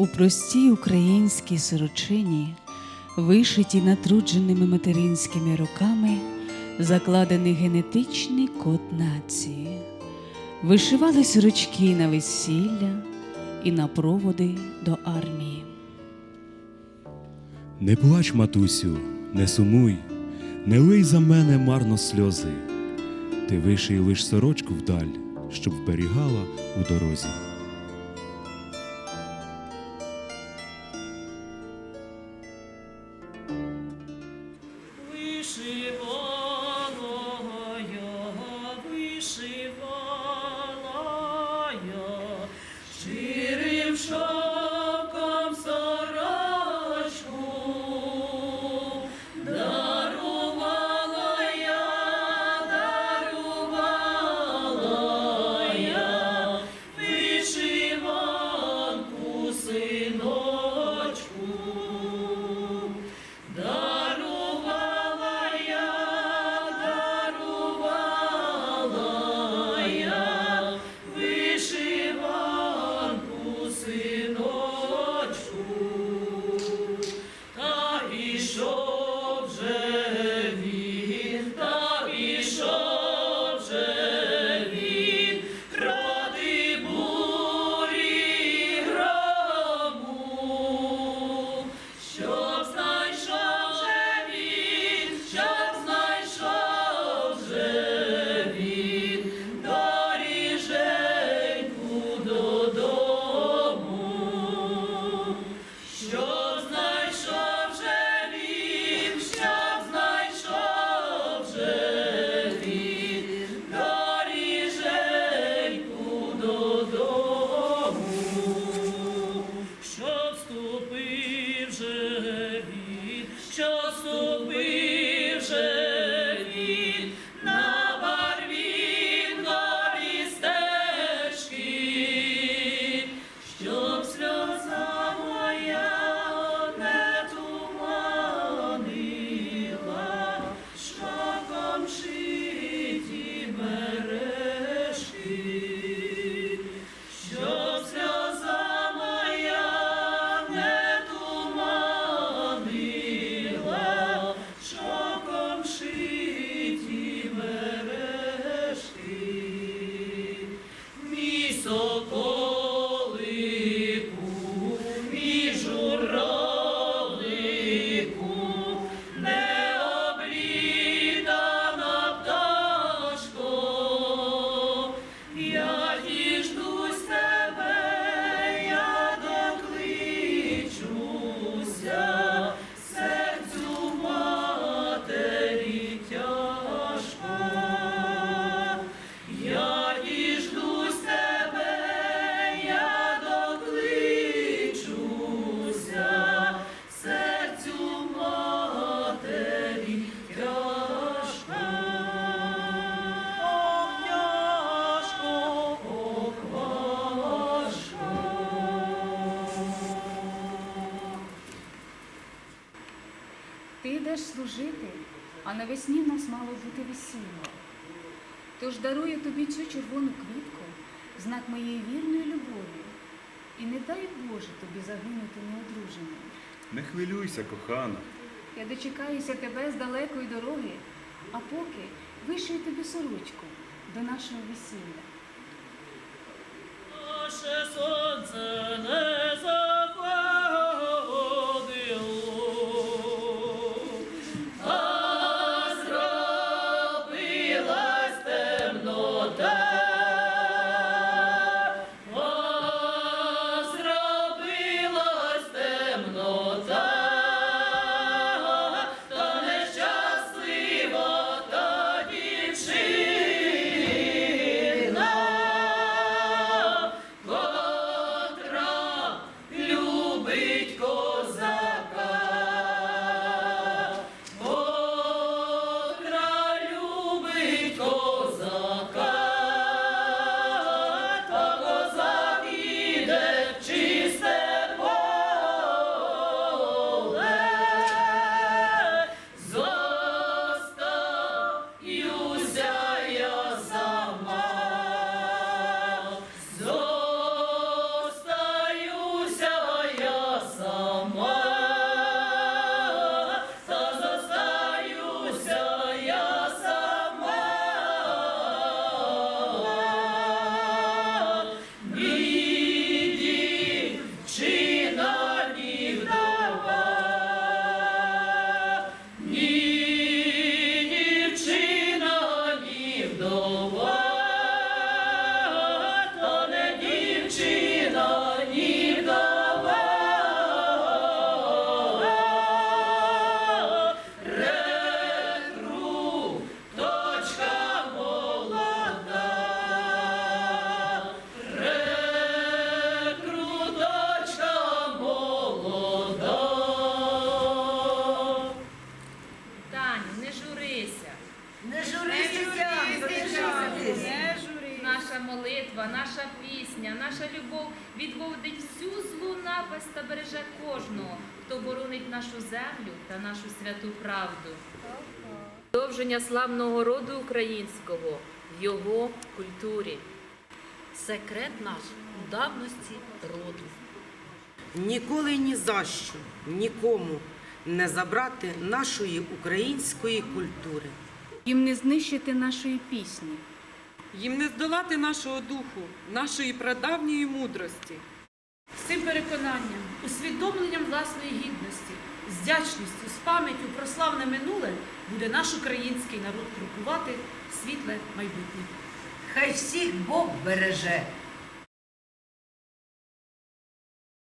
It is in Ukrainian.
У простій українській сорочині, вишиті натрудженими материнськими руками, закладений генетичний код нації. Вишивали сорочки на весілля і на проводи до армії. Не плач, матусю, не сумуй, не лий за мене марно сльози. Ти виший лиш сорочку вдаль, щоб вберігала у дорозі. Вишивала він, socorro. Ти йдеш служити, а навесні в нас мало бути весілля. Тож дарую тобі цю червону квітку, знак моєї вірної любові. І не дай Боже тобі загинути неодруженим. Не хвилюйся, кохана. Я дочекаюся тебе з далекої дороги, а поки вишию тобі сорочку до нашого весілля. Наше сонце молитва, наша пісня, наша любов відводить всю злу напасть та береже кожного, хто боронить нашу землю та нашу святу правду. Продовження славного роду українського в його культурі. Секрет наш у давності роду. Ніколи ні за що нікому не забрати нашої української культури. Їм не знищити нашої пісні. Їм не здолати нашого духу, нашої прадавньої мудрості. з цим переконанням, усвідомленням власної гідності, з дячністю, з пам'яттю про славне минуле буде наш український народ крокувати світле майбутнє. Хай всіх Бог береже